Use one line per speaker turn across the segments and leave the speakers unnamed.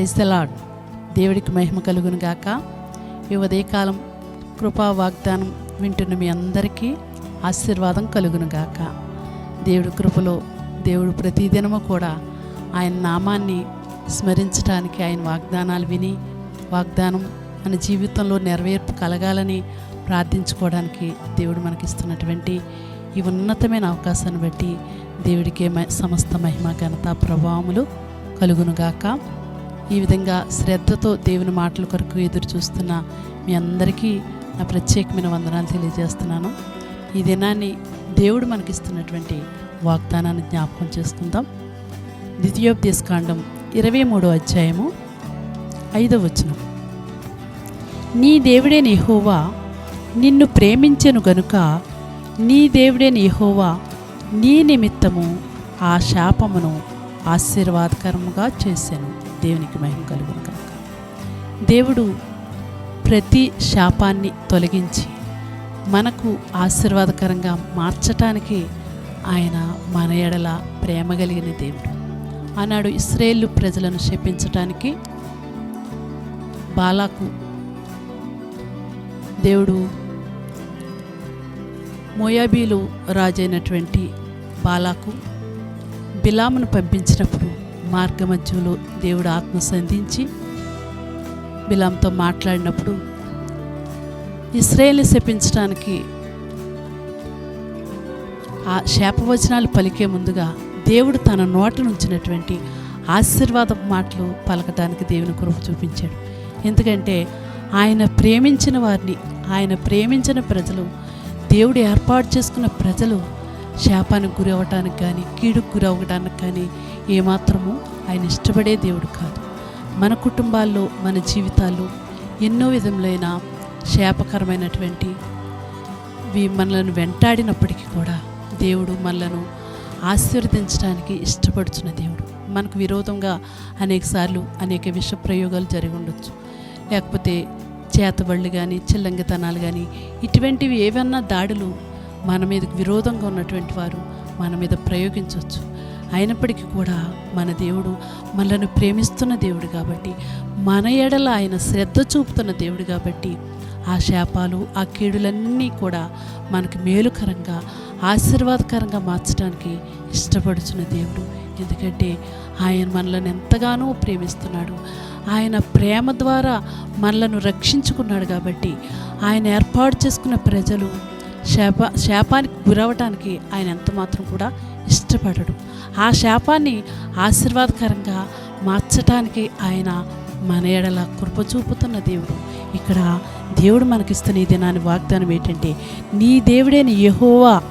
Praise lord దేవుడికి మహిమ కలుగును గాక. ఈ ఉదయకాలం కృపా వాగ్దానం వింటున్న మీ అందరికీ ఆశీర్వాదం కలుగును గాక. దేవుడి కృపలో దేవుడు ప్రతిదినము కూడా ఆయన నామాన్ని స్మరించడానికి ఆయన వాగ్దానాలు విని వాగ్దానం మన జీవితంలో నెరవేర్పు కలగాలని ప్రార్థించుకోవడానికి దేవుడు మనకిస్తున్నటువంటి ఈ ఉన్నతమైన అవకాశాన్ని బట్టి దేవుడికే మ- సమస్త మహిమ ఘనత ప్రభావములు కలుగునుగాక ఈ విధంగా శ్రద్ధతో దేవుని మాటల కొరకు ఎదురు చూస్తున్న మీ అందరికీ నా ప్రత్యేకమైన వందనాలు తెలియజేస్తున్నాను. ఈ దినాన్ని దేవుడు మనకిస్తున్నటువంటి వాగ్దానాన్ని జ్ఞాపకం చేసుకుందాం. ద్వితీయోపదేశకాండం ఇరవై మూడో అధ్యాయము ఐదో వచనం. నీ దేవుడే నెహోవా నిన్ను ప్రేమించెను గనుక నీ దేవుడే నెహోవా నీ నిమిత్తము ఆ శాపమును ఆశీర్వాదకరముగా చేశాను. దేవునికి మహిమ కలుగును కనుక దేవుడు ప్రతి శాపాన్ని తొలగించి మనకు ఆశీర్వాదకరంగా మార్చటానికి ఆయన మన ఎడల ప్రేమ కలిగిన దేవుడు. ఆనాడు ఇస్రాయేలు ప్రజలను శపించటానికి బాలాకు దేవుడు మోయాబీలు రాజైనటువంటి బాలాకు బిలామును పంపించినప్పుడు మార్గమధ్యంలో దేవుడు ఆత్మ సంధించి బిలాంతో మాట్లాడినప్పుడు ఇస్రాయేల్ని శపించడానికి ఆ శాపవచనాలు పలికే ముందుగా దేవుడు తన నోట నుంచినటువంటి ఆశీర్వాద మాటలు పలకటానికి దేవుని కృప చూపించాడు. ఎందుకంటే ఆయన ప్రేమించిన వారిని ఆయన ప్రేమించిన ప్రజలు దేవుడు ఏర్పాటు చేసుకున్న ప్రజలు శాపానికి గురి అవ్వటానికి కానీ కీడుకు గురి అవ్వడానికి కానీ ఏమాత్రము ఆయన ఇష్టపడే దేవుడు కాదు. మన కుటుంబాల్లో మన జీవితాల్లో ఎన్నో విధములైన శాపకరమైనటువంటి మనలను వెంటాడినప్పటికీ కూడా దేవుడు మనలను ఆశీర్వదించడానికి ఇష్టపడుచున్న దేవుడు. మనకు విరోధంగా అనేకసార్లు అనేక విష ప్రయోగాలు జరిగి ఉండొచ్చు. లేకపోతే చేతబళ్ళు కానీ చిల్లంగితనాలు కానీ ఇటువంటివి ఏవన్నా దాడులు మన మీదకు విరోధంగా ఉన్నటువంటి వారు మన మీద ప్రయోగించవచ్చు అయినప్పటికీ కూడా మన దేవుడు మనలను ప్రేమిస్తున్న దేవుడు కాబట్టి మన ఎడల ఆయన శ్రద్ధ చూపుతున్న దేవుడు కాబట్టి ఆ శాపాలు ఆ కీడులన్నీ కూడా మనకు మేలుకరంగా ఆశీర్వాదకరంగా మార్చడానికి ఇష్టపడుచున్న దేవుడు. ఎందుకంటే ఆయన మనలను ఎంతగానో ప్రేమిస్తున్నాడు. ఆయన ప్రేమ ద్వారా మనలను రక్షించుకున్నాడు కాబట్టి ఆయన ఏర్పాటు చేసుకున్న ప్రజలు శాప శాపానికి గురవటానికి ఆయన ఎంతమాత్రం కూడా ఇష్టపడడు. ఆ శాపాన్ని ఆశీర్వాదకరంగా మార్చటానికి ఆయన మన ఎడల కృప చూపుతున్న దేవుడు. ఇక్కడ దేవుడు మనకిస్తున్న ఈ దినాన్ని వాగ్దానం ఏంటంటే నీ దేవుడైన యహోవా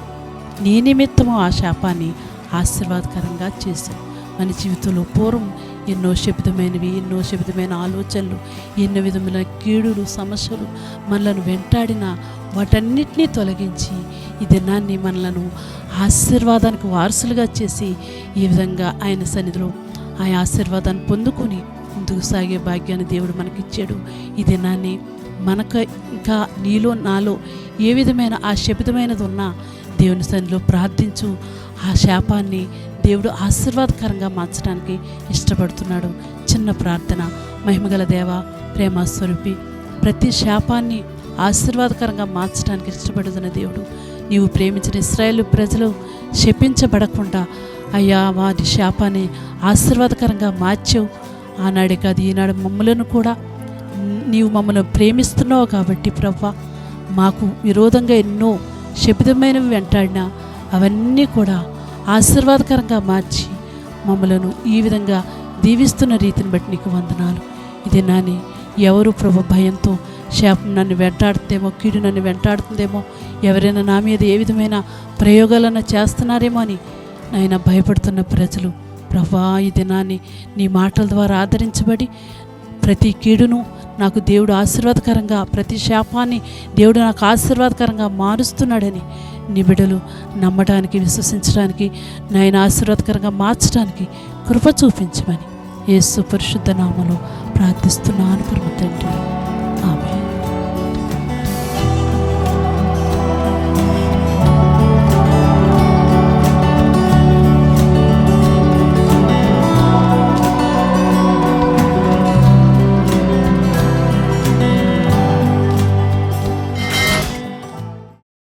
నీ నిమిత్తము ఆ శాపాన్ని ఆశీర్వాదకరంగా చేశాడు. మన జీవితంలో పూర్వం ఎన్నో శబ్దమైనవి ఎన్నో శబ్దమైన ఆలోచనలు ఎన్నో విధమైన కీడులు సమస్యలు మనలను వెంటాడిన వాటన్నిటినీ తొలగించి ఈ దినాన్ని మనలను ఆశీర్వాదానికి వారసులుగా చేసి ఈ విధంగా ఆయన సన్నిధిలో ఆ ఆశీర్వాదాన్ని పొందుకొని ముందుకు సాగే భాగ్యాన్ని దేవుడు మనకిచ్చాడు. ఈ దినాన్ని మనకు ఇంకా నీలో నాలో ఏ విధమైన ఆ శపితమైనది ఉన్నా దేవుని సన్నిధిలో ప్రార్థించు. ఆ శాపాన్ని దేవుడు ఆశీర్వాదకరంగా మార్చడానికి ఇష్టపడుతున్నాడు. చిన్న ప్రార్థన మహిమగల దేవ ప్రేమ స్వరూపి ప్రతి శాపాన్ని ఆశీర్వాదకరంగా మార్చడానికి ఇష్టపడుతున్న దేవుడు. నీవు ప్రేమించిన ఇస్రాయేల్ ప్రజలు శపించబడకుండా అయ్యా వారి శాపాన్ని ఆశీర్వాదకరంగా మార్చావు. ఆనాడే కాదు ఈనాడు మమ్మలను కూడా నీవు మమ్మల్ని ప్రేమిస్తున్నావు కాబట్టి ప్రవ్వ మాకు విరోధంగా ఎన్నో శపితమైనవి వెంటాడినా అవన్నీ కూడా ఆశీర్వాదకరంగా మార్చి మమ్మలను ఈ విధంగా దీవిస్తున్న రీతిని బట్టి నీకు వందనాలు. ఇది నాని ఎవరు ప్రభు భయంతో శాపం నన్ను వెంటాడుతుందేమో కీడు నన్ను వెంటాడుతుందేమో ఎవరైనా నా మీద ఏ విధమైన ప్రయోగాలను చేస్తున్నారేమో అని నాయన భయపడుతున్న ప్రజలు ప్రభా ఈ దినాన్ని నీ మాటల ద్వారా ఆదరించబడి ప్రతి కీడును నాకు దేవుడు ఆశీర్వాదకరంగా ప్రతి శాపాన్ని దేవుడు నాకు ఆశీర్వాదకరంగా మారుస్తున్నాడని నిబిడలు నమ్మడానికి విశ్వసించడానికి నాయన ఆశీర్వాదకరంగా మార్చడానికి కృప చూపించమని యేసు పరిశుద్ధ నామలో ప్రార్థిస్తున్నాను పరమ తండ్రి.